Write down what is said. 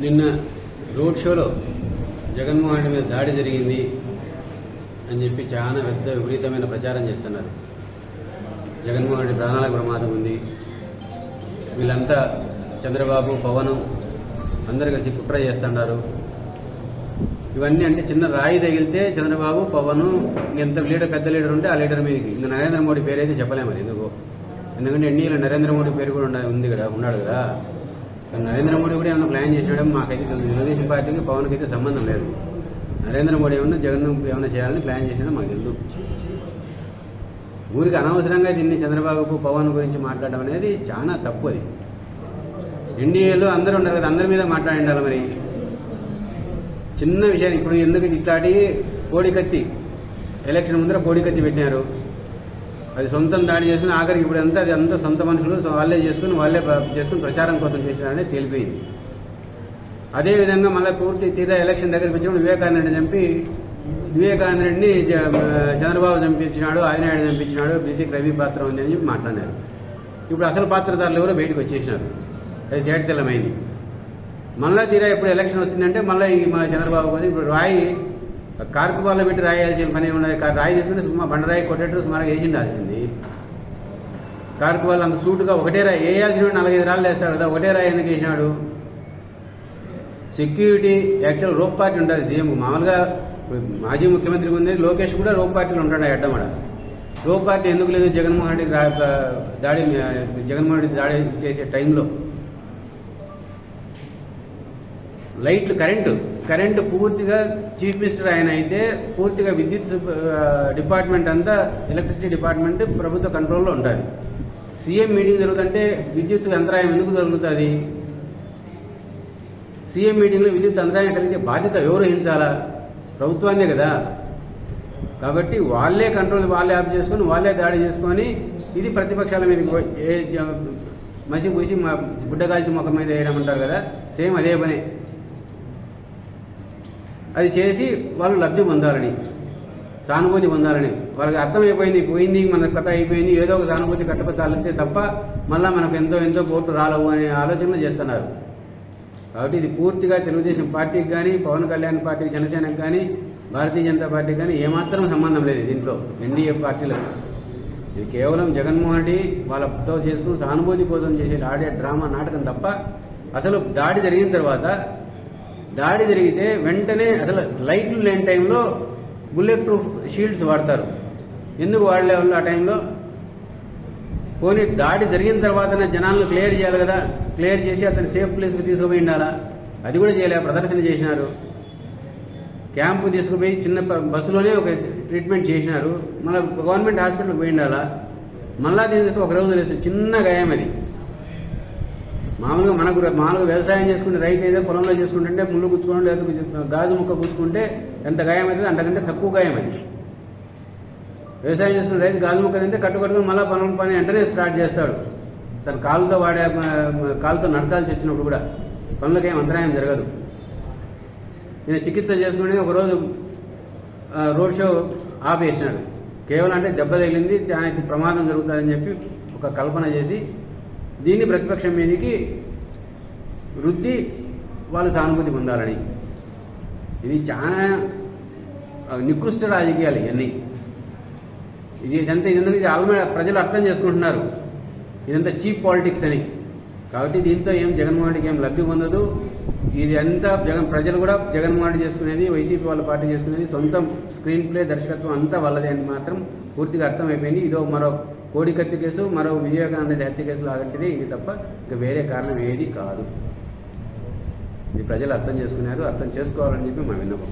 నిన్న రోడ్ షోలో జగన్మోహన్ రెడ్డి మీద దాడి జరిగింది అని చెప్పి చాలా పెద్ద విపరీతమైన ప్రచారం చేస్తున్నారు. జగన్మోహన్ రెడ్డి ప్రాణాలకు ప్రమాదం ఉంది. వీళ్ళంతా చంద్రబాబు పవన్ అందరు కలిసి కుట్ర చేస్తున్నారు. ఇవన్నీ అంటే చిన్న రాయి తగిలితే చంద్రబాబు పవన్ ఎంత లీడర్ పెద్ద లీడర్ ఉంటే ఆ లీడర్ మీదకి. ఇంకా నరేంద్ర మోడీ పేరు అయితే చెప్పలేము మరి ఎందుకు. ఎందుకంటే ఎన్డీఏలో నరేంద్ర మోడీ పేరు కూడా ఉండ- ఉంది కదా ఉన్నాడు కదా. నరేంద్ర మోడీ కూడా ఏమైనా ప్లాన్ చేసేయడం మాకైతే తెలుగుదేశం పార్టీకి పవన్కి అయితే సంబంధం లేదు. నరేంద్ర మోడీ ఏమన్నా జగన్ ఏమైనా చేయాలని ప్లాన్ చేసేయడం మాకు తెలుసు ఊరికి అనవసరంగా దీన్ని చంద్రబాబుకు పవన్ గురించి మాట్లాడడం అనేది చాలా తప్పు అది. ఎన్డీఏలో అందరూ ఉండరు కదా అందరి మీద మాట్లాడి ఉండాలి మరి. చిన్న విషయాన్ని ఇప్పుడు ఎందుకు ఇట్లాంటి కోడికత్తి ఎలక్షన్ ముందర కోడికత్తి పెట్టినారు. అది సొంతం దాడి చేసుకుని ఆఖరికి ఇప్పుడు అంతా అది అంతా సొంత మనుషులు సో వాళ్ళే చేసుకుని వాళ్ళే చేసుకుని ప్రచారం కోసం చేసినారని తేలిపోయింది. అదేవిధంగా మళ్ళీ పూర్తి తీరా ఎలక్షన్ దగ్గరికి వచ్చినప్పుడు వివేకానంద చంపి వివేకానంద చంద్రబాబు చంపించినాడు ఆదినాయుడు చంపించినాడు బ్రిటిక్ రవి పాత్ర ఉంది అని చెప్పి మాట్లాడారు ఇప్పుడు అసలు పాత్రధారులు ఎవరో బయటకు వచ్చేసినారు. అది తేటతెల్లమైంది. మళ్ళా తీరా ఇప్పుడు ఎలక్షన్ వచ్చిందంటే మళ్ళీ మన చంద్రబాబు కోసం ఇప్పుడు రాయి కార్కుబాల్లో పెట్టి రాయాల్సిన పని ఉన్నది రాయి తీసుకుంటే సుమా బండరాయి కొట్టేట్టు సుమారుగా వేసి ఉండాల్సింది కార్కుబాల్ అంత సూటుగా ఒకటే రాయి వేయాల్సిన నాలుగైదు రాళ్ళు వేస్తాడు కదా ఒకటే రాయి ఎందుకు వేసినాడు? సెక్యూరిటీ యాక్చువల్ రోప్ పార్టీ ఉంటుంది సీఎం మామూలుగా మాజీ ముఖ్యమంత్రి ఉంది లోకేష్ కూడా రోప్ పార్టీలో ఉంటాడు అడ్డమడ రోప్ పార్టీ ఎందుకు లేదు? జగన్మోహన్ రెడ్డి దాడి జగన్మోహన్ రెడ్డి దాడి చేసే టైంలో. లైట్లు కరెంటు. కరెంటు పూర్తిగా చీఫ్ మినిస్టర్ ఆయన అయితే పూర్తిగా విద్యుత్ డిపార్ట్మెంట్ అంతా ఎలక్ట్రిసిటీ డిపార్ట్మెంట్ ప్రభుత్వ కంట్రోల్లో ఉంటుంది సీఎం మీటింగ్ జరుగుతుంటే విద్యుత్ అంతరాయం ఎందుకు జరుగుతుంది? సీఎం మీటింగ్లో విద్యుత్ అంతరాయం కలిగితే బాధ్యత ఎవరు వహించాలా? ప్రభుత్వాన్నే కదా. కాబట్టి వాళ్ళే కంట్రోల్ వాళ్ళే ఆఫ్ చేసుకొని వాళ్ళే దాడి చేసుకొని ఇది ప్రతిపక్షాల మీద ఏ మసి పూసి మా గుడ్డ కాల్చి ముఖం మీద వేయడం అంటారు కదా. సేమ్ అదే పనే. అది చేసి వాళ్ళు లబ్ధి పొందాలని సానుభూతి పొందాలని. వాళ్ళకి అర్థమైపోయింది పోయింది మన కథ అయిపోయింది ఏదో ఒక సానుభూతి కట్టపత్రాలంతే తప్ప మళ్ళీ మనకు ఎంతో ఎంతో కోర్టు రాలవు అనే ఆలోచనలు చేస్తున్నారు. కాబట్టి ఇది పూర్తిగా తెలుగుదేశం పార్టీకి కానీ పవన్ కళ్యాణ్ పార్టీకి జనసేనకు కానీ భారతీయ జనతా పార్టీకి కానీ ఏమాత్రం సంబంధం లేదు దీంట్లో ఎన్డీఏ పార్టీలకు. ఇది కేవలం జగన్మోహన్ రెడ్డి వాళ్ళతో చేసుకుని సానుభూతి కోసం చేసే ఆడే డ్రామా నాటకం తప్ప అసలు దాడి జరిగిన తర్వాత దాడి జరిగితే వెంటనే అసలు లైట్లు లేని టైంలో బుల్లెట్ ప్రూఫ్ షీల్డ్స్ వాడతారు. ఎందుకు వాడలే వాళ్ళు ఆ టైంలో? పోనీ దాడి జరిగిన తర్వాతనే జనాలను క్లియర్ చేయాలి కదా. క్లియర్ చేసి అతను సేఫ్ ప్లేస్కి తీసుకుపోయి ఉండాలా? అది కూడా చేయలే ప్రదర్శన చేసినారు. క్యాంపు తీసుకుపోయి చిన్న బస్సులోనే ఒక ట్రీట్మెంట్ చేసినారు. మళ్ళీ గవర్నమెంట్ హాస్పిటల్కి పోయి ఉండాలా? మళ్ళా దీనికి ఒక రోజు చిన్న గాయం అది. మామూలుగా మనకు మామూలుగా వ్యవసాయం చేసుకుంటే రైతు అయితే పొలంలో చేసుకుంటుంటే ముళ్ళు గుచ్చుకోవడం లేదా గాజు ముక్క పూసుకుంటే ఎంత గాయం అవుతుంది అంతకంటే తక్కువ గాయం అది. వ్యవసాయం చేసుకున్న రైతు గాజు ముక్క తింటే కట్టుకట్టుకుని మళ్ళీ పనుల పని వెంటనే స్టార్ట్ చేస్తాడు. తన కాలుతో వాడే కాలుతో నడచాల్సి వచ్చినప్పుడు కూడా పనులకు ఏం అంతరాయం జరగదు. నేను చికిత్స చేసుకుని ఒకరోజు రోడ్ షో ఆపేసినాడు. కేవలం అంటే దెబ్బ తగిలింది చాలా ప్రమాదం జరుగుతుందని చెప్పి ఒక కల్పన చేసి దీన్ని ప్రతిపక్షం మీదకి వృద్ధి వాళ్ళు సానుభూతి పొందాలని. ఇది చాలా నికృష్ట రాజకీయాలు ఇవన్నీ. ఇది ఇదంతా ఇదంతా ఇది ఆల్మ ప్రజలు అర్థం చేసుకుంటున్నారు. ఇదంతా చీప్ పాలిటిక్స్ అని. కాబట్టి దీంతో ఏం జగన్మోహన్ రెడ్డికి ఏం లబ్ధి పొందదు. ఇది అంతా జగన్ ప్రజలు కూడా జగన్మోహన్ రెడ్డి చేసుకునేది వైసీపీ వాళ్ళ పార్టీ చేసుకునేది సొంతం స్క్రీన్ ప్లే దర్శకత్వం అంతా వాళ్ళదే అని మాత్రం పూర్తిగా అర్థమైపోయింది. ఇదో మరో కోడికత్తి కేసు మరో వివేకానంద హత్య కేసు లాంటిది ఇది తప్ప ఇంకా వేరే కారణం ఏది కాదు. ఇది ప్రజలు అర్థం చేసుకున్నారు అర్థం చేసుకోవాలని చెప్పి మా విన్నపం.